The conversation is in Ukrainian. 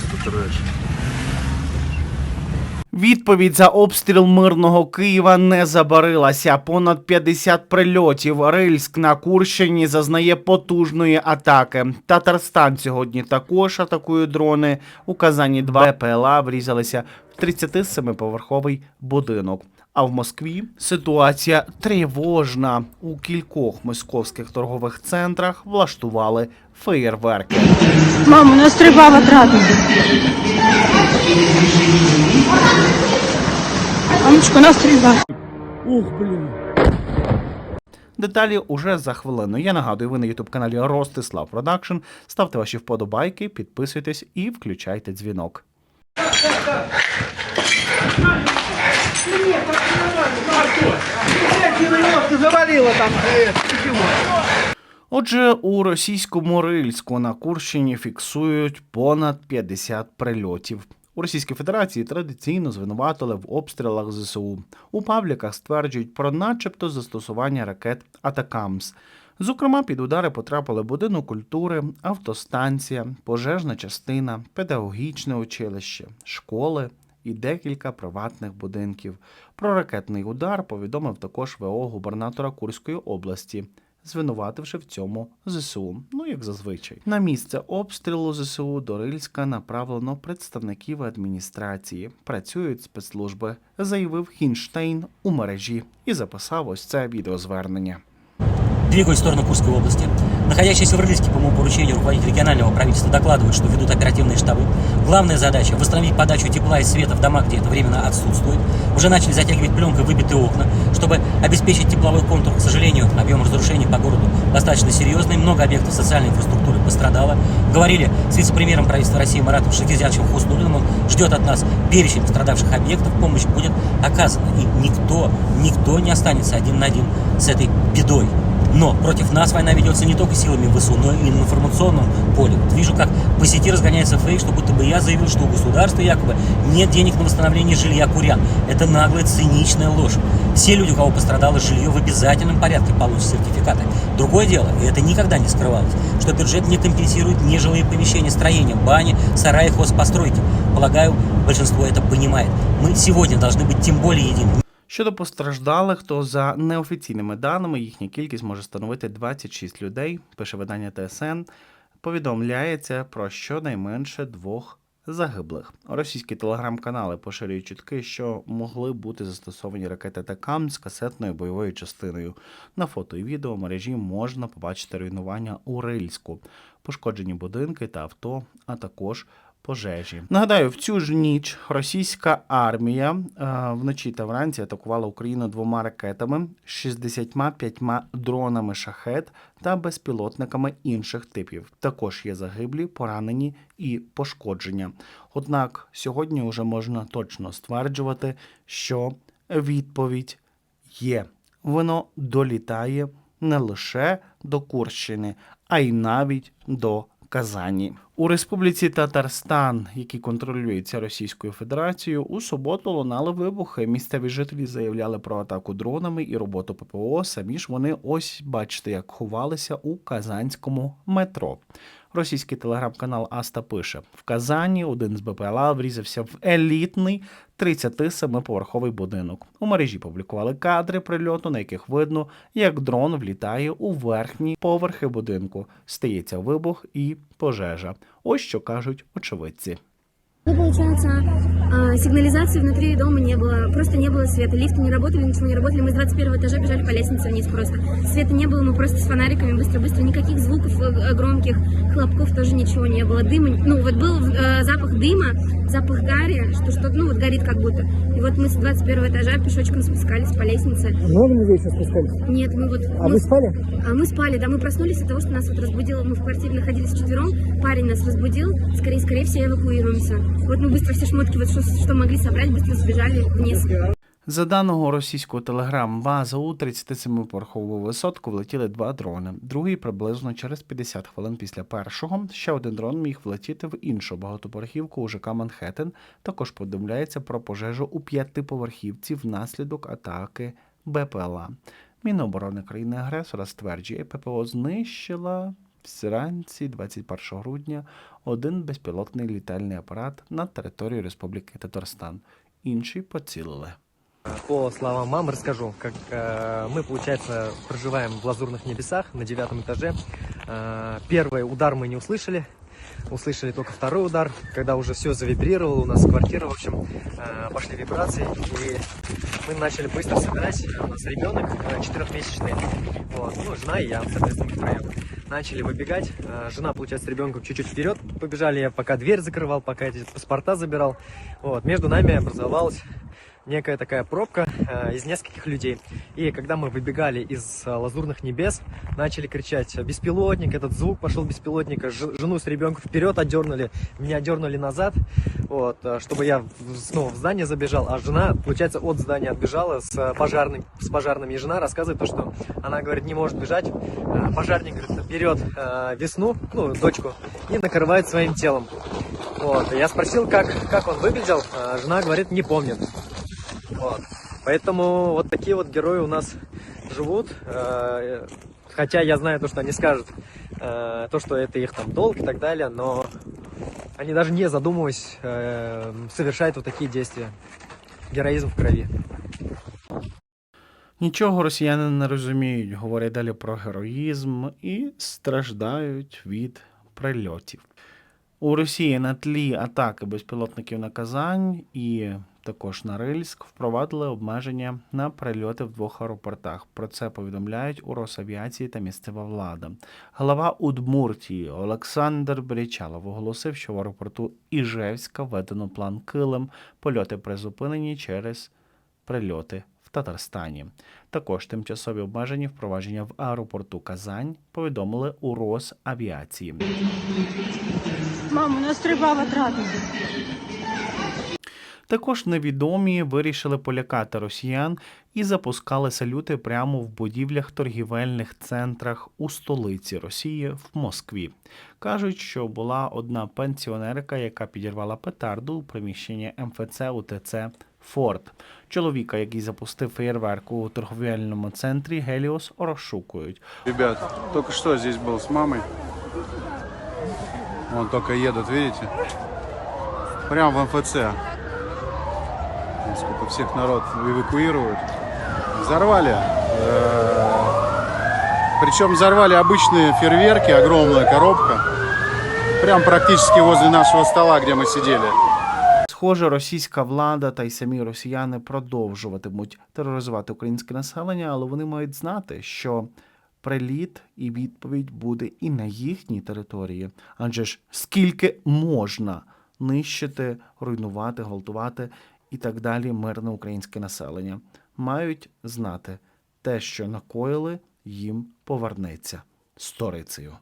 Просто треш. Відповідь за обстріл мирного Києва не забарилася. Понад 50 прильотів. Рильськ на Курщині зазнає потужної атаки. Татарстан сьогодні також атакує дрони. У Казані 2 ПЛА врізалися в 37-поверховий будинок. А в Москві ситуація тривожна. У кількох московських торгових центрах влаштували феєрверки. Мам, у нас три баба трапези. Мамочка, у нас три баба. Деталі уже за хвилину. Я нагадую, ви на ютуб каналі Ростислав Продакшн. Ставте ваші вподобайки, підписуйтесь і включайте дзвінок. Отже, у російському Рильську на Курщині фіксують понад 50 прильотів. У Російській Федерації традиційно звинуватили в обстрілах ЗСУ. У пабліках стверджують про начебто застосування ракет Атакамс. Зокрема, під удари потрапили будинок культури, автостанція, пожежна частина, педагогічне училище, школи і декілька приватних будинків. Про ракетний удар повідомив також ВО губернатора Курської області, звинувативши в цьому ЗСУ. Ну як зазвичай. На місце обстрілу ЗСУ до Рильська направлено представників адміністрації. Працюють спецслужби, заявив Хінштейн у мережі і записав ось це відеозвернення. Двигаясь в сторону Курской области, находящиеся в Рыльске по моему поручению руководитель регионального правительства докладывают, что ведут оперативные штабы. Главная задача – восстановить подачу тепла и света в дома, где это временно отсутствует. Уже начали затягивать пленкой выбитые окна, чтобы обеспечить тепловой контур. К сожалению, объем разрушений по городу достаточно серьезный. Много объектов социальной инфраструктуры пострадало. Говорили с вице-премьером правительства России Маратом Шахизяновичем Хуснулиным. Он ждет от нас перечень пострадавших объектов. Помощь будет оказана. И никто, никто не останется один на один с этой бедой. Но против нас война ведется не только силами ВСУ, но и на информационном поле. Вижу, как по сети разгоняется фейк, что будто бы я заявил, что у государства якобы нет денег на восстановление жилья курян. Это наглая, циничная ложь. Все люди, у кого пострадало жилье, в обязательном порядке получат сертификаты. Другое дело, и это никогда не скрывалось, что бюджет не компенсирует нежилые помещения, строения, бани, сараи, хозпостройки. Полагаю, большинство это понимает. Мы сегодня должны быть тем более едины. Щодо постраждалих, то за неофіційними даними їхня кількість може становити 26 людей. Пише видання ТСН. Повідомляється про щонайменше двох загиблих. Російські телеграм-канали поширюють чутки, що могли бути застосовані ракети ТАКАМ з касетною бойовою частиною. На фото і відео мережі можна побачити руйнування у Рильську, пошкоджені будинки та авто, а також пожежі. Нагадаю, в цю ж ніч російська армія е, вночі та вранці атакувала Україну двома ракетами, 65 дронами шахет та безпілотниками інших типів. Також є загиблі, поранені і пошкодження. Однак сьогодні вже можна точно стверджувати, що відповідь є. Воно долітає не лише до Курщини, а й навіть до Казані. У Республіці Татарстан, які контролюються Російською Федерацією, у суботу лунали вибухи. Місцеві жителі заявляли про атаку дронами і роботу ППО. Самі ж вони ось бачите, як ховалися у казанському метро. Російський телеграм-канал Аста пише: в Казані один з БПЛА врізався в елітний 37-поверховий будинок. У мережі публікували кадри прильоту, на яких видно, як дрон влітає у верхні поверхи будинку. Стається вибух і пожежа. Ось що кажуть очевидці. А, сигнализации внутри дома не было, просто не было света, лифты не работали, ничего не работали, мы с 21 этажа бежали по лестнице вниз просто. Света не было, мы просто с фонариками быстро-быстро, никаких звуков э, громких, хлопков тоже ничего не было, дыма, ну вот был э, запах дыма, запах гари, что что-то, ну вот горит как будто. И вот мы с 21 этажа пешочком спускались по лестнице. Много людей сейчас спускались? Нет, мы вот... А ну, вы спали? а мы спали, да, мы проснулись от того, что нас вот разбудил, мы в квартире находились вчетвером, парень нас разбудил, скорее, скорее все эвакуируемся. Вот мы быстро все шмотки, вот что, что могли собрать, быстро сбежали вниз. За даного російського телеграм-база у 37-поверхову висотку влетіли два дрони. Другий приблизно через 50 хвилин після першого. Ще один дрон міг влетіти в іншу багатоповерхівку у ЖК Манхеттен. Також повідомляється про пожежу у п'ятиповерхівці внаслідок атаки БПЛА. Міноборони країни-агресора стверджує, ППО знищила Вранці 21 грудня один безпілотний літальний апарат над територією Республіки Татарстан. Інший поцілили. По словам мамы расскажу, как э, мы, получается, проживаем в лазурных небесах на девятом этаже. Э, первый удар мы не услышали, услышали только второй удар, когда уже все завибрировало, у нас квартира, в общем, э, пошли вибрации, и мы начали быстро собирать. У нас ребенок э, четырехмесячный, вот, ну, жена и я, соответственно, втроем. Начали выбегать, Э, жена, получается, с ребенком чуть-чуть вперед побежали, я пока дверь закрывал, пока эти паспорта забирал. Вот, между нами образовалась некая такая пробка э, из нескольких людей. И когда мы выбегали из э, лазурных небес, начали кричать «беспилотник», этот звук пошел беспилотника, Ж- жену с ребенком вперед отдернули, меня дернули назад, вот, э, чтобы я снова в здание забежал, а жена, получается, от здания отбежала с, пожарным, с пожарными. И жена рассказывает то, что она, говорит, не может бежать, пожарник, говорит, берет э, весну, ну, дочку, и накрывает своим телом. Вот. Я спросил, как, как он выглядел, жена говорит, не помнит. Вот. Поэтому вот такие вот герои у нас живут. Э, Хотя я знаю то, что они скажут, э, то, что это их там долг и так далее, но они даже не задумываясь э, совершают вот такие действия. Героизм в крови. Нічого росіяни не розуміють, говорять далі про героїзм і страждають від прильотів. У Росії на тлі атаки безпілотників на Казань і також на Рильськ впровадили обмеження на прильоти в двох аеропортах. Про це повідомляють у Росавіації та місцева влада. Глава Удмуртії Олександр Брічалов оголосив, що в аеропорту Іжевська введено план килим. Польоти призупинені через прильоти в Татарстані. Також тимчасові обмеження впровадження в аеропорту Казань повідомили у Росавіації. Мам, у нас три баба травмы. Також невідомі вирішили полякати росіян і запускали салюти прямо в будівлях торгівельних центрах у столиці Росії в Москві. Кажуть, що була одна пенсіонерка, яка підірвала петарду у приміщенні МФЦ УТЦ Форт. Чоловіка, який запустив феєрверк у торговельному центрі Геліос, розшукують. Ребят, только что здесь был с мамой. Вон только едут, видите? Прям в МФЦ Сколько всех народ эвакуируют. Взорвали. Причем взорвали обычные фейерверки, огромная коробка. Прям практически возле нашего стола, где мы сидели. Схоже, російська влада та й самі росіяни продовжуватимуть тероризувати українське населення, але вони мають знати, що приліт і відповідь буде і на їхній території. Адже ж скільки можна нищити, руйнувати, гвалтувати і так далі мирне українське населення, мають знати те, що накоїли, їм повернеться сторицею.